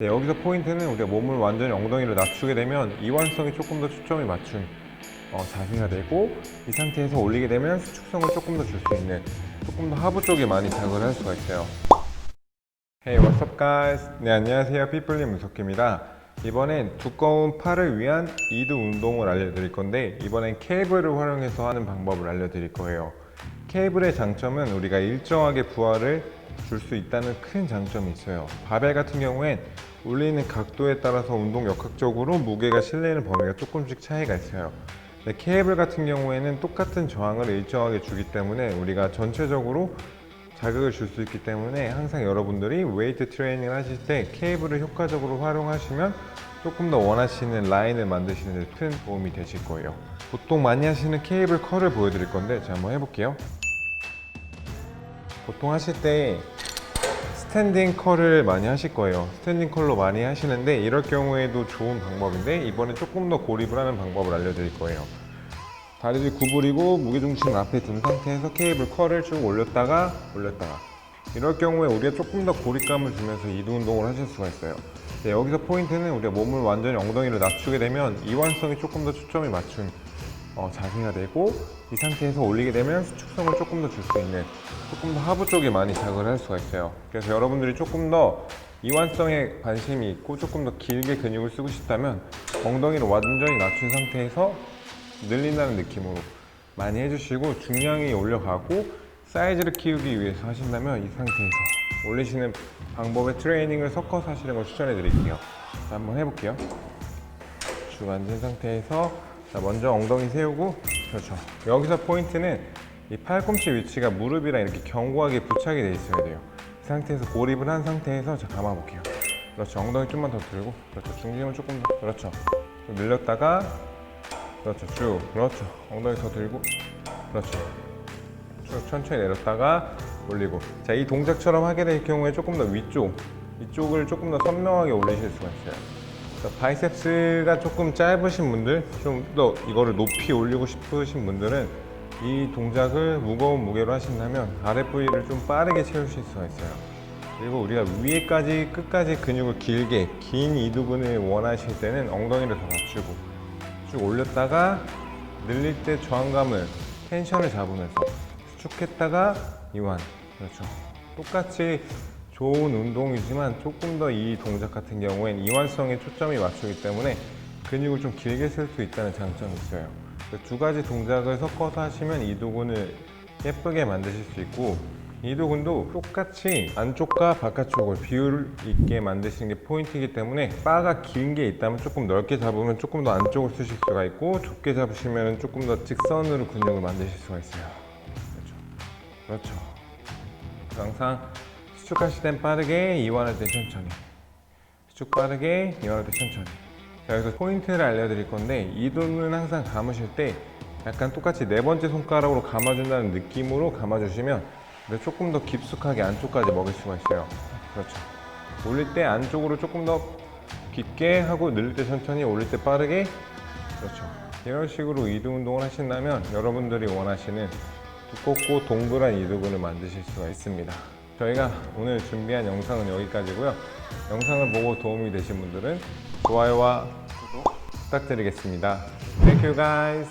네, 여기서 포인트는 우리가 몸을 완전히 엉덩이로 낮추게 되면 이완성이 조금 더 초점이 맞춘 어, 자세가 되고 이 상태에서 올리게 되면 수축성을 조금 더 줄 수 있는 조금 더 하부 쪽에 많이 자극을 할 수가 있어요. Hey, what's up, guys? 네, 안녕하세요. 피플리 무석기입니다. 이번엔 두꺼운 팔을 위한 이두 운동을 알려드릴 건데 이번엔 케이블을 활용해서 하는 방법을 알려드릴 거예요. 케이블의 장점은 우리가 일정하게 부하를 줄 수 있다는 큰 장점이 있어요. 바벨 같은 경우엔 올리는 각도에 따라서 운동 역학적으로 무게가 실리는 범위가 조금씩 차이가 있어요. 케이블 같은 경우에는 똑같은 저항을 일정하게 주기 때문에 우리가 전체적으로 자극을 줄 수 있기 때문에 항상 여러분들이 웨이트 트레이닝을 하실 때 케이블을 효과적으로 활용하시면 조금 더 원하시는 라인을 만드시는 데 큰 도움이 되실 거예요. 보통 많이 하시는 케이블 컬을 보여드릴 건데 제가 한번 해볼게요. 보통 하실 때 스탠딩 컬을 많이 하실 거예요. 스탠딩 컬로 많이 하시는데 이럴 경우에도 좋은 방법인데 이번에 조금 더 고립을 하는 방법을 알려드릴 거예요. 다리를 구부리고 무게중심 앞에 둔 상태에서 케이블 컬을 쭉 올렸다가 올렸다가 이럴 경우에 우리가 조금 더 고립감을 주면서 이두 운동을 하실 수가 있어요. 네, 여기서 포인트는 우리가 몸을 완전히 엉덩이로 낮추게 되면 이완성이 조금 더 초점이 맞춘 어, 자세가 되고 이 상태에서 올리게 되면 수축성을 조금 더 줄 수 있는 조금 더 하부 쪽에 많이 자극을 할 수가 있어요. 그래서 여러분들이 조금 더 이완성에 관심이 있고 조금 더 길게 근육을 쓰고 싶다면 엉덩이를 완전히 낮춘 상태에서 늘린다는 느낌으로 많이 해주시고 중량이 올려가고 사이즈를 키우기 위해서 하신다면 이 상태에서 올리시는 방법의 트레이닝을 섞어서 하시는 걸 추천해 드릴게요. 자, 한번 해볼게요. 쭉 앉은 상태에서 자, 먼저 엉덩이 세우고 그렇죠. 여기서 포인트는 이 팔꿈치 위치가 무릎이랑 이렇게 견고하게 부착이 돼 있어야 돼요. 이 상태에서 고립을 한 상태에서 자 감아 볼게요. 그렇죠. 엉덩이 좀만 더 들고 그렇죠. 중심을 조금 더 그렇죠. 좀 늘렸다가 그렇죠. 쭉 그렇죠. 엉덩이 더 들고 그렇죠. 쭉 천천히 내렸다가 올리고 자 이 동작처럼 하게 될 경우에 조금 더 위쪽 이쪽을 조금 더 선명하게 올리실 수가 있어요. 자, 바이셉스가 조금 짧으신 분들, 좀 더 이거를 높이 올리고 싶으신 분들은 이 동작을 무거운 무게로 하신다면 아랫 부위를 좀 빠르게 채우실 수가 있어요. 그리고 우리가 위에까지 끝까지 근육을 길게 긴 이두근을 원하실 때는 엉덩이를 더 낮추고 쭉 올렸다가 늘릴 때 저항감을 텐션을 잡으면서 수축했다가 이완 그렇죠. 똑같이 좋은 운동이지만 조금 더 이 동작 같은 경우엔 이완성에 초점이 맞추기 때문에 근육을 좀 길게 쓸 수 있다는 장점이 있어요. 그두 가지 동작을 섞어서 하시면 이두근을 예쁘게 만드실 수 있고 이두근도 똑같이 안쪽과 바깥쪽을 비율 있게 만드시는 게 포인트이기 때문에 바가 긴 게 있다면 조금 넓게 잡으면 조금 더 안쪽을 쓰실 수가 있고 좁게 잡으시면 조금 더 직선으로 근육을 만드실 수가 있어요. 그렇죠. 그렇죠. 항상 수축하실 땐 빠르게 이완할 때 천천히. 수축 빠르게 이완할 때 천천히. 자 여기서 포인트를 알려드릴 건데 이 돈은 항상 감으실 때 약간 똑같이 네 번째 손가락으로 감아준다는 느낌으로 감아주시면 조금 더 깊숙하게 안쪽까지 먹일 수가 있어요. 그렇죠. 올릴 때 안쪽으로 조금 더 깊게 하고 늘릴 때 천천히 올릴 때 빠르게. 그렇죠. 이런 식으로 이두 운동을 하신다면 여러분들이 원하시는 두껍고 동그란 이두근을 만드실 수가 있습니다. 저희가 오늘 준비한 영상은 여기까지고요. 영상을 보고 도움이 되신 분들은 좋아요와 구독 부탁드리겠습니다. Thank you guys.